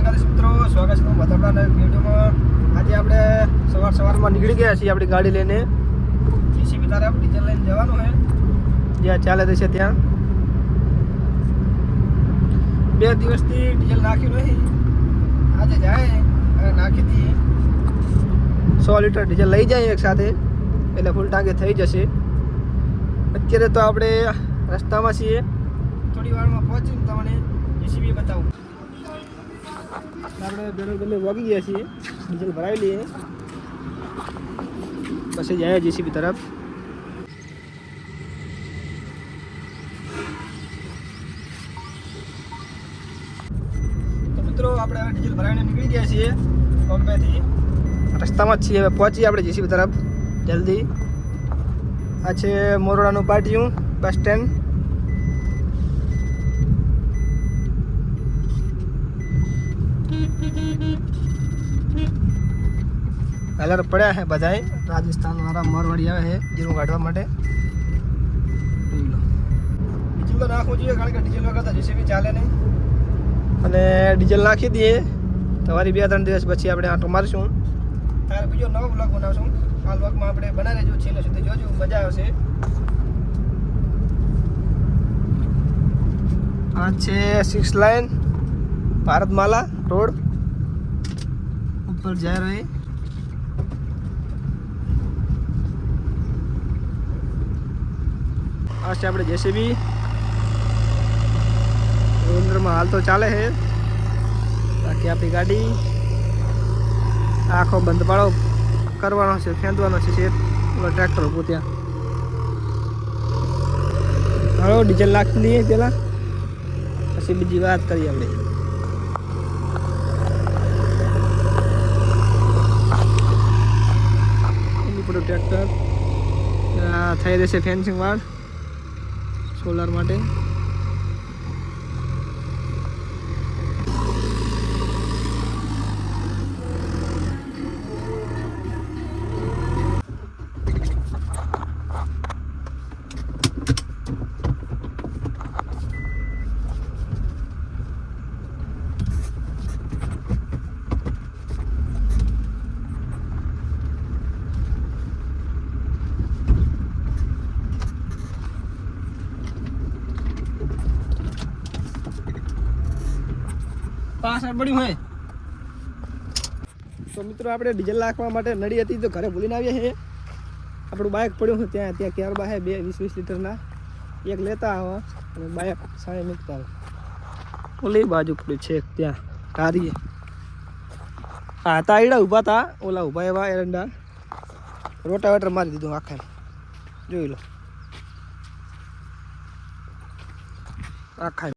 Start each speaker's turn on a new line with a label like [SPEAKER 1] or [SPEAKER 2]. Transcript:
[SPEAKER 1] દ્વારકાધીશ મિત્રો, સ્વાગત છે તમારું નવી વિડીયોમાં. આજે આપણે સવાર સવારમાં નીકળી ગયા છીએ આપણી ગાડી લઈને. જીસીબી આપણે ડીઝલ લઈને જવાનું છે. જ્યાં ચાલે છે ત્યાં. બે દિવસથી ડીઝલ નાખ્યું નહીં. આજે જાય, અને નાખી દઈએ સો લીટર ડીઝલ લઈ જાય એક સાથે, એટલે ફૂલ ટાંકે થઈ જશે. અત્યારે તો આપણે રસ્તામાં છીએ. થોડી વારમાં પહોંચીને તમને જીસીબી બતાવું. આપણે પેટ્રોલ પંપે વગી ગયા છીએ. ડીઝલ ભરાવી લઈએ. પછી જાય જીસીબી તરફ. તો મિત્રો, આપણે ડીઝલ ભરાવીને નીકળી ગયા છીએ પંપેથી રસ્તામાં જ હવે પહોંચીએ આપણે જીસીબી તરફ, જલ્દી. આ મોરડાનું પાટિયું, બસ સ્ટેન્ડ. કલર પડ્યા છે બધાય. રાજસ્થાન વાળા મરવાડી આવે છે જીરું કાઢવા માટે. ડીઝલ તો નાખવું જોઈએ કારણ કે ડીઝલ વગર તો જેસીબી ચાલે નહીં. અને ડીઝલ નાખી દઈએ. તમારી બે ત્રણ દિવસ પછી આપણે આંટો મારીશું. તારે બીજો નવો બ્લોગ બનાવશું. આ બ્લોગમાં આપણે બનાવી લેજો છેલ્લે સુધી જોજો મજા આવશે. આ છે સિક્સ લાઇન ભારતમાલા રોડ. ઉપર જાય રહી. આ છે આપણે જેસીબી. અંદરમાં હાલ તો ચાલે છે. બાકી આપણી ગાડી આખો બંધ પાડો કરવાનો છે, ફેંદવાનો છે શેર ટ્રેક્ટર ઉભું ત્યાં. હાલો, ડીઝલ નાખી દઈએ પહેલાં. પછી બીજી વાત કરીએ આપણે એની પડું ટ્રેક્ટર. થઈ રહેશે ફેન્સિંગ વાળ સોલાર માટે. પાછળ પડ્યું હોય. તો મિત્રો આપણે ડીઝલ નાખવા માટે નડી હતી તો ઘરે ભૂલીને આવીએ છીએ. આપણું બાઇક પડ્યું હતું ત્યાં ત્યાં ક્યાર બાહે બે વીસ વીસ લીટરના. એક લેતા આવો અને બાઇક સામે મૂકતા ઓલી બાજુ પડ્યું છે ત્યાં કારીએ હા તા એડા ઊભા હતા, ઓલા ઊભા એવા એરંડા. રોટાવેટર મારી દીધું આખે જોઈ લો. આખા